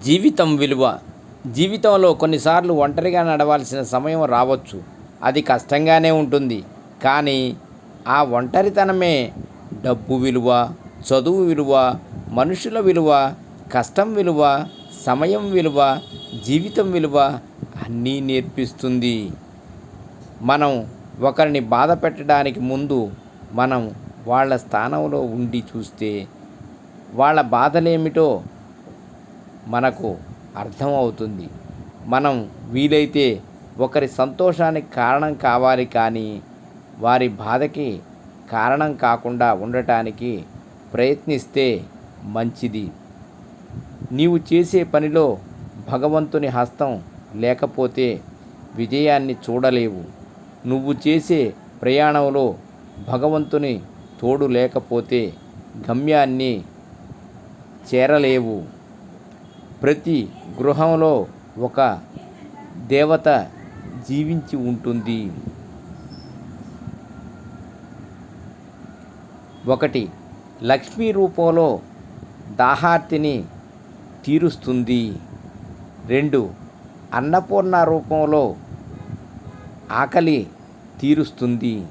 జీవితం విలువ. జీవితంలో కొన్నిసార్లు ఒంటరిగా నడవాల్సిన సమయం రావచ్చు. అది కష్టంగానే ఉంటుంది. కానీ ఆ ఒంటరితనమే డబ్బు విలువ చదువు విలువ మనుషుల విలువ కష్టం విలువ సమయం విలువ జీవితం విలువ అన్నీ నేర్పిస్తుంది. మనం ఒకరిని బాధ పెట్టడానికి ముందు మనం వాళ్ళ స్థానంలో ఉండి చూస్తే వాళ్ళ బాధలేమిటో మనకు అర్థమవుతుంది మనం వీలైతే ఒకరి సంతోషానికి కారణం కావాలి కానీ వారి బాధకి కారణం కాకుండా ఉండటానికి ప్రయత్నిస్తే మంచిది. నీవు చేసే పనిలో భగవంతుని హస్తం లేకపోతే విజయాన్ని చూడలేవు. నువ్వు చేసే ప్రయాణంలో భగవంతుని తోడు లేకపోతే గమ్యాన్ని చేరలేవు. ప్రతి గృహంలో ఒక దేవత జీవించి ఉంటుంది. ఒకటి లక్ష్మీ రూపంలో దాహార్తిని తీరుస్తుంది. రెండు అన్నపూర్ణ రూపంలో ఆకలి తీరుస్తుంది.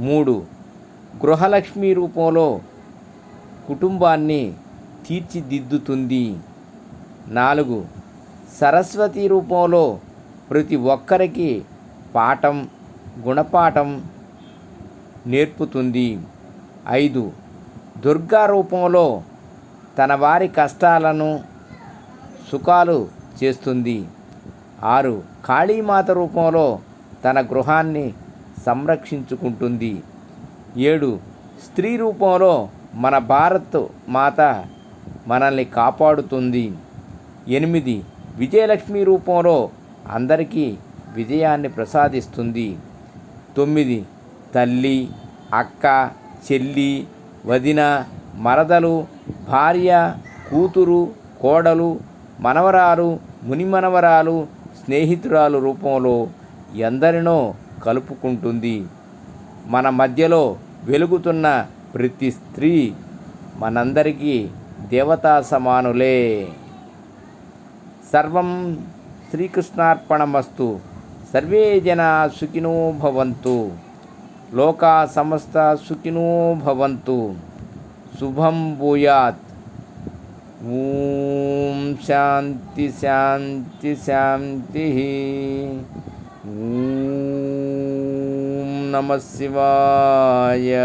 మూడు గృహలక్ష్మి రూపంలో కుటుంబాన్ని తీర్చిదిద్దుతుంది. నాలుగు సరస్వతి రూపంలో ప్రతి ఒక్కరికి పాఠం గుణపాఠం నేర్పుతుంది. ఐదు దుర్గా రూపంలో తన వారి కష్టాలను సుఖాలు చేస్తుంది. ఆరు కాళీమాత రూపంలో తన గృహాన్ని సంరక్షించుకుంటుంది. ఏడు స్త్రీ రూపంలో మన భారత్ మాత మనల్ని కాపాడుతుంది. ఎనిమిది విజయలక్ష్మి రూపంలో అందరికీ విజయాన్ని ప్రసాదిస్తుంది. తొమ్మిది తల్లి అక్క చెల్లి వదిన మరదలు భార్య కూతురు కోడలు మనవరాలు మునిమనవరాలు స్నేహితురాలు రూపంలో ఎందరినో కలుపుకుంటుంది. మన మధ్యలో వెలుగుతున్న ప్రతి స్త్రీ మనందరికీ దేవతా సమానులే సర్వం శ్రీకృష్ణార్పణమస్తు. సర్వే జనా సుఖినో భవంతు. లోకా సమస్త సుఖినో భవంతు. శుభం భూయాత్. ఓం శాంతి శాంతి శాంతి. ఓం నమ శివాయ.